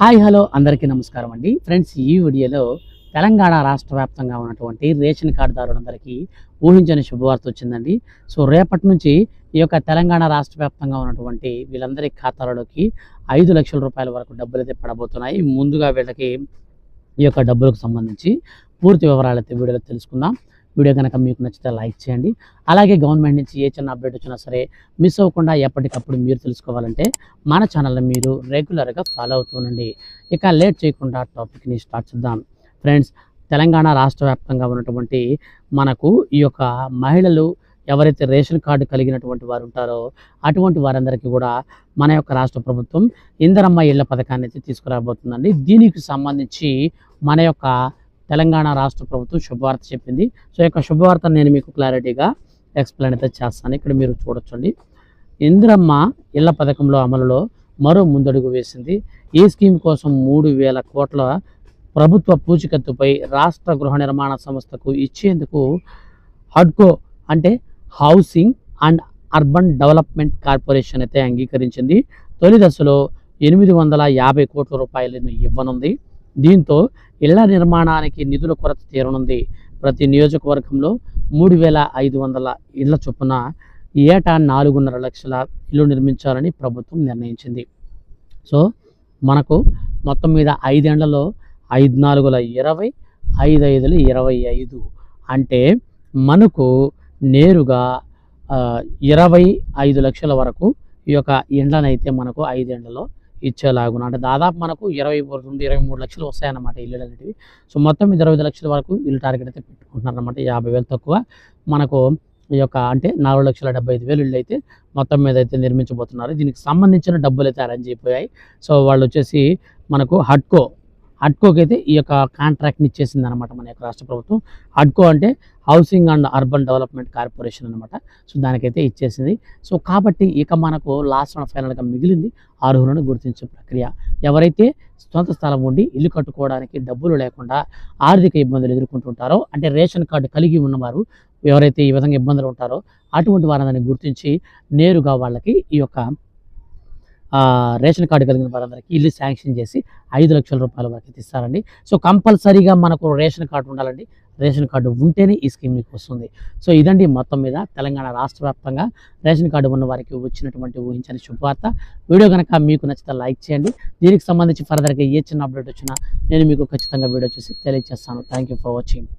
Hi hello అందరికీ నమస్కారం అండి. ఫ్రెండ్స్ ఈ వీడియోలో తెలంగాణ రాష్ట్ర వ్యాప్తంగా ఉన్నటువంటి రేషన్ కార్డుదారులందరికీ ఊహించని శుభవార్త వచ్చిందండి. సో రేపటి నుంచి ఈ యొక్క తెలంగాణ రాష్ట్ర వ్యాప్తంగా ఉన్నటువంటి వీళ్ళందరి ఖాతాలలోకి ఐదు లక్షల రూపాయల వరకు డబ్బులు అయితే పడబోతున్నాయి. ముందుగా వీళ్ళకి ఈ యొక్క డబ్బులకు సంబంధించి పూర్తి వివరాలు అయితే వీడియోలో తెలుసుకుందాం. వీడియో కనుక మీకు నచ్చితే లైక్ చేయండి. అలాగే గవర్నమెంట్ నుంచి ఏ చిన్న అప్డేట్ వచ్చినా సరే మిస్ అవ్వకుండా ఎప్పటికప్పుడు మీరు తెలుసుకోవాలంటే మన ఛానల్ని మీరు రెగ్యులర్గా ఫాలో అవుతుండండి ఇక లేట్ చేయకుండా టాపిక్ని స్టార్ట్ చేద్దాం. ఫ్రెండ్స్ తెలంగాణ రాష్ట్ర వ్యాప్తంగా ఉన్నటువంటి మనకు ఈ యొక్క మహిళలు ఎవరైతే రేషన్ కార్డు కలిగినటువంటి వారు ఉంటారో అటువంటి వారందరికీ కూడా మన యొక్క రాష్ట్ర ప్రభుత్వం ఇందరమ్మ ఇళ్ళ పథకాన్ని అయితే తీసుకురాబోతుందండి. దీనికి సంబంధించి మన యొక్క తెలంగాణ రాష్ట్ర ప్రభుత్వం శుభవార్త చెప్పింది. సో యొక్క శుభవార్త నేను మీకు క్లారిటీగా ఎక్స్ప్లెయిన్ అయితే చేస్తాను. ఇక్కడ మీరు చూడొచ్చండి. ఇంద్రమ్మ ఇళ్ళ పథకంలో అమలులో మరో ముందడుగు వేసింది. ఈ స్కీమ్ కోసం మూడు వేల కోట్ల ప్రభుత్వ పూచికత్తుపై రాష్ట్ర గృహ నిర్మాణ సంస్థకు ఇచ్చేందుకు హడ్కో అంటే housing and urban development corporation అయితే అంగీకరించింది. తొలి దశలో ఎనిమిది వందల యాభై కోట్ల రూపాయలను ఇవ్వనుంది. దీంతో ఇళ్ళ నిర్మాణానికి నిధుల కొరత తీరనుంది. ప్రతి నియోజకవర్గంలో మూడు వేల ఐదు వందల ఇళ్ళ చొప్పున ఏటా నాలుగున్నర లక్షల ఇల్లు నిర్మించాలని ప్రభుత్వం నిర్ణయించింది. సో మనకు మొత్తం మీద ఐదేళ్ళలో ఐదు నాలుగుల ఇరవై ఐదు ఐదుల ఇరవై ఐదు. అంటే మనకు నేరుగా ఇరవై ఐదు లక్షల వరకు ఈ యొక్క ఇండ్లనైతే మనకు ఐదేళ్ళలో ఇచ్చేలాగున. అంటే దాదాపు మనకు ఇరవై రెండు ఇరవై మూడు లక్షలు వస్తాయన్నమాట ఇల్లు అనేటివి. సో మొత్తం మీద ఇరవై ఐదు లక్షల వరకు ఇల్లు టార్గెట్ అయితే పెట్టుకుంటున్నారు అనమాట యాభై వేలు తక్కువ. మనకు ఈ యొక్క అంటే నాలుగు లక్షల డెబ్బై ఐదు వేలు ఇళ్ళు అయితే మొత్తం మీద అయితే నిర్మించబోతున్నారు. దీనికి సంబంధించిన డబ్బులు అయితే అరేంజ్ అయిపోయాయి. సో వాళ్ళు వచ్చేసి మనకు హడ్కో అడ్కోకైతే ఈ యొక్క కాంట్రాక్ట్ని ఇచ్చేసింది అనమాట మన యొక్క రాష్ట్ర ప్రభుత్వం. హడ్కో అంటే housing and urban development corporation అనమాట సో దానికైతే ఇచ్చేసింది. సో కాబట్టి ఇక మనకు లాస్ట్ అండ్ ఫైనల్గా మిగిలింది అర్హులను గుర్తించే ప్రక్రియ. ఎవరైతే సొంత స్థలం ఉండి ఇల్లు కట్టుకోవడానికి డబ్బులు లేకుండా ఆర్థిక ఇబ్బందులు ఎదుర్కొంటుంటారో అంటే రేషన్ కార్డు కలిగి ఉన్నవారు ఎవరైతే ఈ విధంగా ఇబ్బందులు ఉంటారో అటువంటి వారందరినీ గుర్తించి నేరుగా వాళ్ళకి ఈ యొక్క రేషన్ కార్డు కలిగిన వారందరికీ ఇల్లు శాంక్షన్ చేసి ఐదు లక్షల రూపాయల వరకు ఇస్తారండి. సో కంపల్సరీగా మనకు రేషన్ కార్డు ఉండాలండి. రేషన్ కార్డు ఉంటేనే ఈ స్కీమ్ మీకు వస్తుంది. సో ఇదండి మొత్తం మీద తెలంగాణ రాష్ట్ర వ్యాప్తంగా రేషన్ కార్డు ఉన్న వారికి వచ్చినటువంటి ఊహించని శుభవార్త. వీడియో కనుక మీకు నచ్చితే లైక్ చేయండి. దీనికి సంబంధించి ఫర్దర్గా ఏ చిన్న అప్డేట్ వచ్చినా నేను మీకు ఖచ్చితంగా వీడియో చూసి తెలియజేస్తాను. Thank you for watching